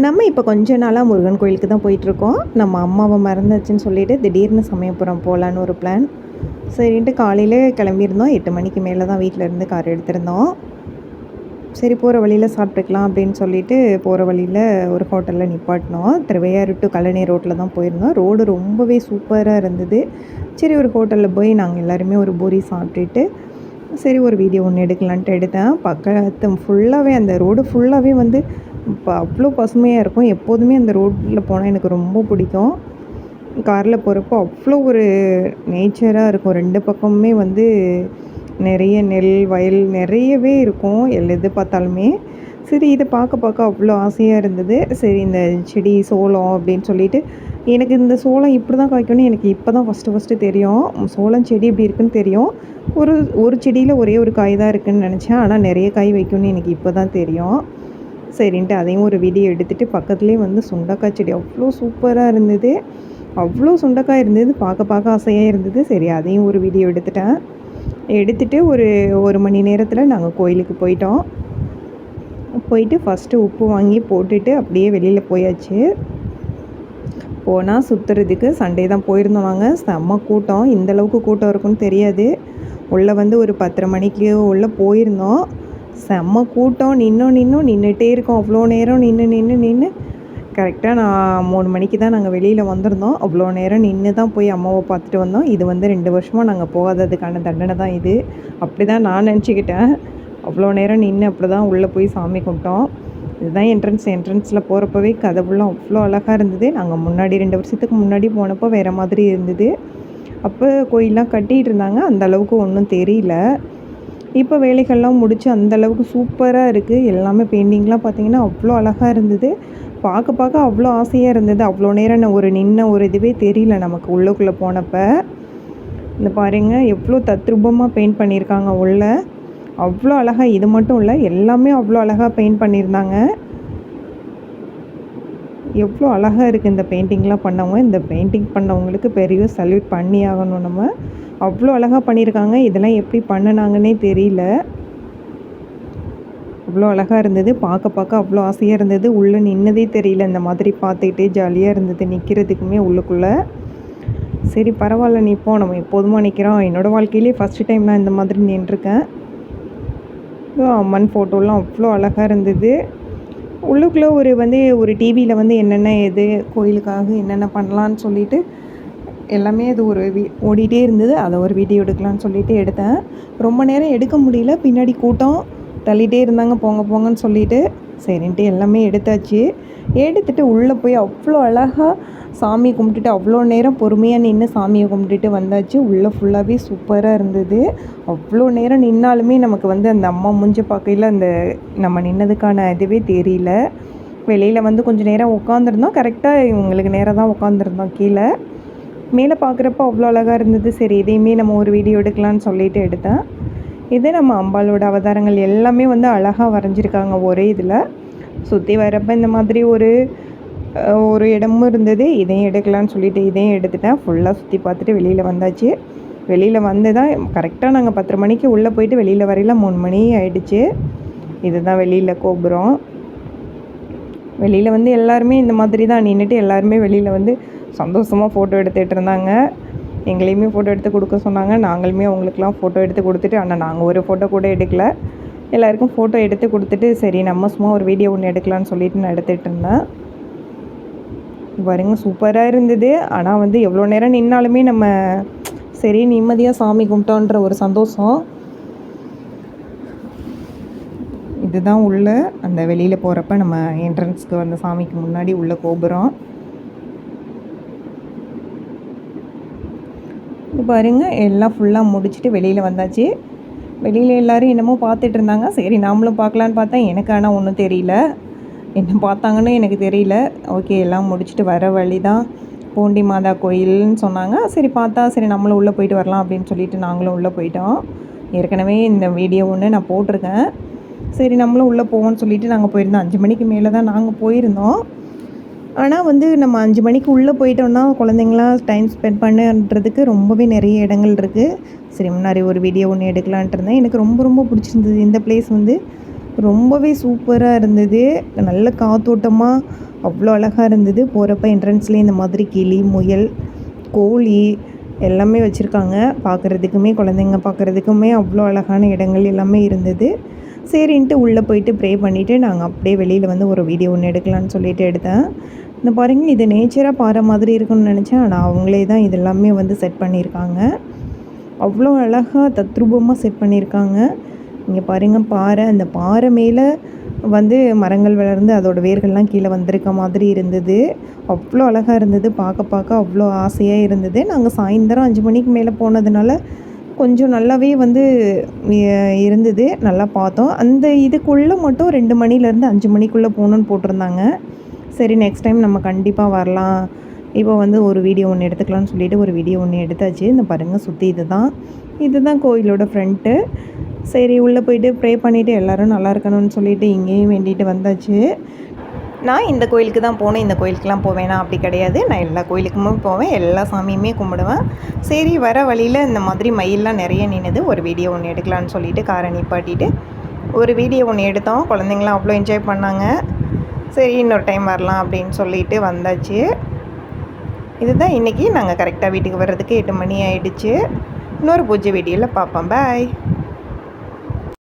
நம்ம இப்போ கொஞ்ச நாளாக முருகன் கோயிலுக்கு தான் போயிட்டுருக்கோம். நம்ம அம்மாவை மறந்துச்சுன்னு சொல்லிவிட்டு திடீர்னு சமயபுரம் போகலான்னு ஒரு பிளான் சரின்ட்டு காலையில் கிளம்பியிருந்தோம். எட்டு மணிக்கு மேலே தான் வீட்டில் இருந்து கார் எடுத்திருந்தோம். சரி போகிற வழியில் சாப்பிட்டுக்கலாம் அப்படின்னு சொல்லிட்டு போகிற வழியில் ஒரு ஹோட்டலில் நிப்பாட்டினோம். திருவையாறு டு கல்லணை ரோட்டில் தான் போயிருந்தோம். ரோடு ரொம்பவே சூப்பராக இருந்தது. சரி ஒரு ஹோட்டலில் போய் நாங்கள் எல்லாருமே ஒரு பூரி சாப்பிட்டுட்டு சரி ஒரு வீடியோ ஒன்று எடுக்கலான்ட்டு எடுத்தேன். பக்கத்து ஃபுல்லாகவே அந்த ரோடு ஃபுல்லாகவே வந்து இப்போ அவ்வளோ பசுமையாக இருக்கும். எப்போதுமே அந்த ரோட்டில் போனால் எனக்கு ரொம்ப பிடிக்கும். காரில் போகிறப்போ அவ்வளோ ஒரு நேச்சராக இருக்கும். ரெண்டு பக்கமுமே வந்து நிறைய நெல் வயல் நிறையவே இருக்கும். எல்லா எது பார்த்தாலுமே. சரி இதை பார்க்க பார்க்க அவ்வளோ ஆசையாக இருந்தது. சரி இந்த செடி சோளம் அப்படின்னு சொல்லிட்டு எனக்கு இந்த சோளம் இப்படி தான் காய்க்கணும்னு எனக்கு இப்போ தான் ஃபஸ்ட்டு ஃபஸ்ட்டு தெரியும். சோளம் செடி இப்படி இருக்குன்னு தெரியும். ஒரு ஒரு செடியில் ஒரே ஒரு காய் தான் இருக்குதுன்னு நினச்சேன். ஆனால் நிறைய காய் வைக்கணும்னு எனக்கு இப்போ தான் தெரியும். சரின்ட்டு அதையும் ஒரு வீடியோ எடுத்துகிட்டு பக்கத்துலேயே வந்து சுண்டக்காய் செடி. அவ்வளோ சூப்பராக இருந்தது. அவ்வளோ சுண்டக்காய் இருந்தது. பார்க்க பார்க்க ஆசையாக இருந்தது. சரி அதையும் ஒரு வீடியோ எடுத்துட்டேன். எடுத்துகிட்டு ஒரு ஒரு மணி நேரத்தில் நாங்கள் கோயிலுக்கு போயிட்டோம். போயிட்டு ஃபஸ்ட்டு உப்பு வாங்கி போட்டுட்டு அப்படியே வெளியில் போயாச்சு. போனால் சுற்றுறதுக்கு சண்டே தான் போயிருந்தோம் நாங்கள் செம்ம கூட்டம். இந்தளவுக்கு கூட்டம் இருக்குன்னு தெரியாது. உள்ளே வந்து ஒரு பத்தரை மணிக்கு உள்ளே போயிருந்தோம். செம்ம கூட்டம். நின்றும் நின்றும் நின்றுட்டே இருக்கோம். அவ்வளோ நேரம் நின்று நின்று நின்று கரெக்டாக நான் மூணு மணிக்கு தான் நாங்கள் வெளியில் வந்திருந்தோம். அவ்வளோ நேரம் நின்று தான் போய் அம்மாவை பார்த்துட்டு வந்தோம். இது வந்து ரெண்டு வருஷமாக நாங்கள் போகாததுக்கான தண்டனை தான் இது. அப்படி தான் நான் நினச்சிக்கிட்டேன். அவ்வளோ நேரம் நின்று அப்படி தான் உள்ளே போய் சாமி கும்பிட்டோம். இதுதான் என்ட்ரன்ஸ் என்ட்ரன்ஸில் போகிறப்பவே கதவுலாம் அவ்வளோ அழகாக இருந்தது. நாங்கள் முன்னாடி ரெண்டு வருஷத்துக்கு முன்னாடி போனப்போ வேறு மாதிரி இருந்தது. அப்போ கோயிலெலாம் கட்டிகிட்டு இருந்தாங்க. அந்த அளவுக்கு ஒன்றும் தெரியல. இப்போ வேலைகள்லாம் முடித்து அந்தளவுக்கு சூப்பராக இருக்குது எல்லாமே பெயிண்டிங்லாம் பார்த்திங்கன்னா அவ்வளோ அழகாக இருந்தது. பார்க்க பார்க்க அவ்வளோ ஆசையாக இருந்தது. அவ்வளோ நேரம் நான் ஒரு நின்ன ஒரு இதுவே தெரியல நமக்கு உள்ளுக்குள்ளே போனப்போ. இந்த பாருங்கள் எவ்வளோ தத்ரூபமாக பெயிண்ட் பண்ணியிருக்காங்க உள்ள. அவ்வளோ அழகாக இது மட்டும் இல்லை எல்லாமே அவ்வளோ அழகாக பெயிண்ட் பண்ணியிருந்தாங்க. எவ்வளோ அழகாக இருக்குது இந்த பெயிண்டிங்லாம் பண்ணவங்க. இந்த பெயிண்டிங் பண்ணவங்களுக்கு பெரிய சல்யூட் பண்ணி ஆகணும் நம்ம. அவ்வளோ அழகாக பண்ணியிருக்காங்க. இதெல்லாம் எப்படி பண்ணினாங்கன்னே தெரியல. அவ்வளோ அழகாக இருந்தது. பார்க்க பார்க்க அவ்வளோ ஆசையாக இருந்தது. உள்ளே நின்னதே தெரியல. இந்த மாதிரி பார்த்துக்கிட்டே ஜாலியாக இருந்தது நிற்கிறதுக்குமே உள்ளுக்குள்ளே. சரி பரவாயில்ல நிற்போம் நம்ம எப்போதுமா நிற்கிறோம் என்னோடய வாழ்க்கையிலே ஃபஸ்ட்டு டைம் நான் இந்த மாதிரி நின்றுருக்கேன். அம்மன் ஃபோட்டோலாம் அவ்வளோ அழகாக இருந்தது. உள்ளுக்குள்ளே ஒரு வந்து ஒரு டிவியில் வந்து என்னென்ன எது கோயிலுக்காக என்னென்ன பண்ணலான்னு சொல்லிட்டு எல்லாமே அது ஒரு வீ ஓடிட்டே இருந்தது. அதை ஒரு வீடியோ எடுக்கலான்னு சொல்லிட்டு எடுத்தேன். ரொம்ப நேரம் எடுக்க முடியல. பின்னாடி கூட்டம் தள்ளிகிட்டே இருந்தாங்க. போங்க போங்கன்னு சொல்லிட்டு சரின்ட்டு எல்லாமே எடுத்தாச்சு. எடுத்துகிட்டு உள்ளே போய் அவ்வளோ அழகாக சாமி கும்பிட்டுட்டு அவ்வளோ நேரம் பொறுமையாக நின்று சாமியை கும்பிட்டுட்டு வந்தாச்சு. உள்ளே ஃபுல்லாகவே சூப்பராக இருந்தது. அவ்வளோ நேரம் நின்னாலுமே நமக்கு வந்து அந்த அம்மா மூஞ்ச பார்க்கையில் அந்த நம்ம நின்னதுக்கான இதுவே தெரியல. வெளியில் வந்து கொஞ்சம் நேரம் உட்காந்துருந்தோம் கரெக்டாக இவங்களுக்கு நேரம் தான் உட்காந்துருந்தோம் கீழே. மேலே பார்க்குறப்ப அவ்வளோ அழகாக இருந்தது. சரி இதையுமே நம்ம ஒரு வீடியோ எடுக்கலான்னு சொல்லிட்டு எடுத்தேன். இது நம்ம அம்பாலோட அவதாரங்கள். எல்லாமே வந்து அழகாக வரைஞ்சிருக்காங்க ஒரே இதில். சுற்றி வரப்போ இந்த மாதிரி ஒரு ஒரு இடமும் இருந்தது. இதையும் எடுக்கலான்னு சொல்லிட்டு இதையும் எடுத்துட்டேன். ஃபுல்லாக சுற்றி பார்த்துட்டு வெளியில் வந்தாச்சு. வெளியில் வந்து தான் கரெக்டாக நாங்கள் பத்தரை மணிக்கு உள்ளே போயிட்டு வெளியில் வரையில் மூணு மணி ஆயிடுச்சு. இதுதான் வெளியில் கோபுரம். வெளியில் வந்து எல்லாருமே இந்த மாதிரி தான் நின்றுட்டு எல்லாருமே வெளியில் வந்து சந்தோஷமாக ஃபோட்டோ எடுத்துகிட்டு இருந்தாங்க. எங்களையுமே ஃபோட்டோ எடுத்து கொடுக்க சொன்னாங்க. நாங்களுமே அவங்களுக்குலாம் ஃபோட்டோ எடுத்து கொடுத்துட்டு ஆனால் நாங்கள் ஒரு ஃபோட்டோ கூட எடுக்கல. எல்லாருக்கும் ஃபோட்டோ எடுத்து கொடுத்துட்டு சரி நம்ம சும்மா ஒரு வீடியோ ஒன்று எடுக்கலான்னு சொல்லிட்டு நான் எடுத்துகிட்டு இருந்தேன். பாருங்க சூப்பராக இருந்தது. ஆனால் வந்து எவ்வளோ நேரம் நின்னாலுமே நம்ம சரி நிம்மதியாக சாமி கும்பிட்டோன்ற ஒரு சந்தோஷம். இதுதான் உள்ள. அந்த வெளியில் போகிறப்ப நம்ம என்ட்ரன்ஸ்க்கு வந்த சாமிக்கு முன்னாடி உள்ள கோபுரம். பாருங்க பாருங்கள் எல்லாம் ஃபுல்லாக முடிச்சுட்டு வெளியில் வந்தாச்சு. வெளியில் எல்லோரும் என்னமோ பார்த்துட்டு இருந்தாங்க. சரி நாமளும் பார்க்கலான்னு பார்த்தா எனக்கு ஆனால் ஒன்றும் தெரியல. என்ன பார்த்தாங்கன்னு எனக்கு தெரியல. ஓகே எல்லாம் முடிச்சுட்டு வர வழி தான் பூண்டி மாதா கோயில்னு சொன்னாங்க. சரி பார்த்தா சரி நம்மளும் உள்ளே போயிட்டு வரலாம் அப்படின்னு சொல்லிட்டு நாங்களும் உள்ளே போயிட்டோம். ஏற்கனவே இந்த வீடியோ ஒன்று நான் போட்டிருக்கேன். சரி நம்மளும் உள்ளே போவோம்னு சொல்லிட்டு நாங்கள் போயிருந்தோம். அஞ்சு மணிக்கு மேலே தான் நாங்கள் போயிருந்தோம். ஆனால் வந்து நம்ம அஞ்சு மணிக்கு உள்ளே போயிட்டோம்னா குழந்தைங்களாம் டைம் ஸ்பெண்ட் பண்ணுன்றதுக்கு ரொம்பவே நிறைய இடங்கள் இருக்குது சரி முன்னாடி ஒரு வீடியோ ஒன்று எடுக்கலான்ட்டு இருந்தேன். எனக்கு ரொம்ப ரொம்ப பிடிச்சிருந்தது. இந்த பிளேஸ் வந்து ரொம்பவே சூப்பராக இருந்தது. நல்ல காத்தோட்டமாக அவ்வளோ அழகாக இருந்தது. போகிறப்ப என்ட்ரன்ஸ்லேயே இந்த மாதிரி கிளி முயல் கோழி எல்லாமே வச்சுருக்காங்க. பார்க்குறதுக்குமே குழந்தைங்க பார்க்குறதுக்குமே அவ்வளோ அழகான இடங்கள் எல்லாமே இருந்தது. சரின்ட்டு உள்ளே போயிட்டு ப்ரே பண்ணிவிட்டு நாங்கள் அப்படியே வெளியில் வந்து ஒரு வீடியோ ஒன்று எடுக்கலான்னு சொல்லிட்டு எடுத்தேன். இந்த பாருங்கள் இது நேச்சராக பாரு மாதிரி இருக்குன்னு நினச்சேன். ஆனால் அவங்களே தான் இது எல்லாமே வந்து செட் பண்ணியிருக்காங்க. அவ்வளோ அழகாக தத்ரூபமாக செட் பண்ணியிருக்காங்க. இங்கே பாருங்க பாறை அந்த பாறை மேலே வந்து மரங்கள் வளர்ந்து அதோட வேர்கள்லாம் கீழே வந்திருக்க மாதிரி இருந்தது. அவ்வளோ அழகாக இருந்தது பார்க்க பார்க்க அவ்வளோ ஆசையாக இருந்தது. நாங்கள் சாயந்தரம் அஞ்சு மணிக்கு மேலே போனதுனால கொஞ்சம் நல்லாவே வந்து இருந்தது. நல்லா பார்த்தோம். அந்த இதுக்குள்ளே மட்டும் ரெண்டு மணிலேருந்து அஞ்சு மணிக்குள்ளே போகணுன்னு போட்டிருந்தாங்க. சரி நெக்ஸ்ட் டைம் நம்ம கண்டிப்பாக வரலாம். இப்போ வந்து ஒரு வீடியோ ஒன்று எடுத்துக்கலாம்னு சொல்லிவிட்டு ஒரு வீடியோ ஒன்று எடுத்தாச்சு. இந்த பாருங்கள் சுற்றி இது தான் இதுதான் கோயிலோட ஃப்ரண்ட்டு சரி உள்ளே போயிட்டு ப்ரே பண்ணிவிட்டு எல்லோரும் நல்லா இருக்கணும்னு சொல்லிட்டு இங்கேயும் வேண்டிட்டு வந்தாச்சு. நான் இந்த கோயிலுக்கு தான் போனேன். இந்த கோயிலுக்குலாம் போவேனா. அப்படி கிடையாது. நான் எல்லா கோயிலுக்குமே போவேன். எல்லா சாமியுமே கும்பிடுவேன். சரி வர வழியில் இந்த மாதிரி மயிலெலாம் நிறைய நின்றுது ஒரு வீடியோ ஒன்று எடுக்கலான்னு சொல்லிட்டு காரை நிப்பாட்டிட்டு ஒரு வீடியோ ஒன்று எடுத்தோம். குழந்தைங்களாம் அவ்வளோ என்ஜாய் பண்ணாங்க. சரி இன்னொரு டைம் வரலாம் அப்படின்னு சொல்லிட்டு வந்தாச்சு. இதுதான் இன்றைக்கி நாங்கள் கரெக்டாக வீட்டுக்கு வர்றதுக்கு எட்டு மணி ஆகிடுச்சு இன்னொரு பூஜை வீடியோவில் பார்ப்போம். பாய்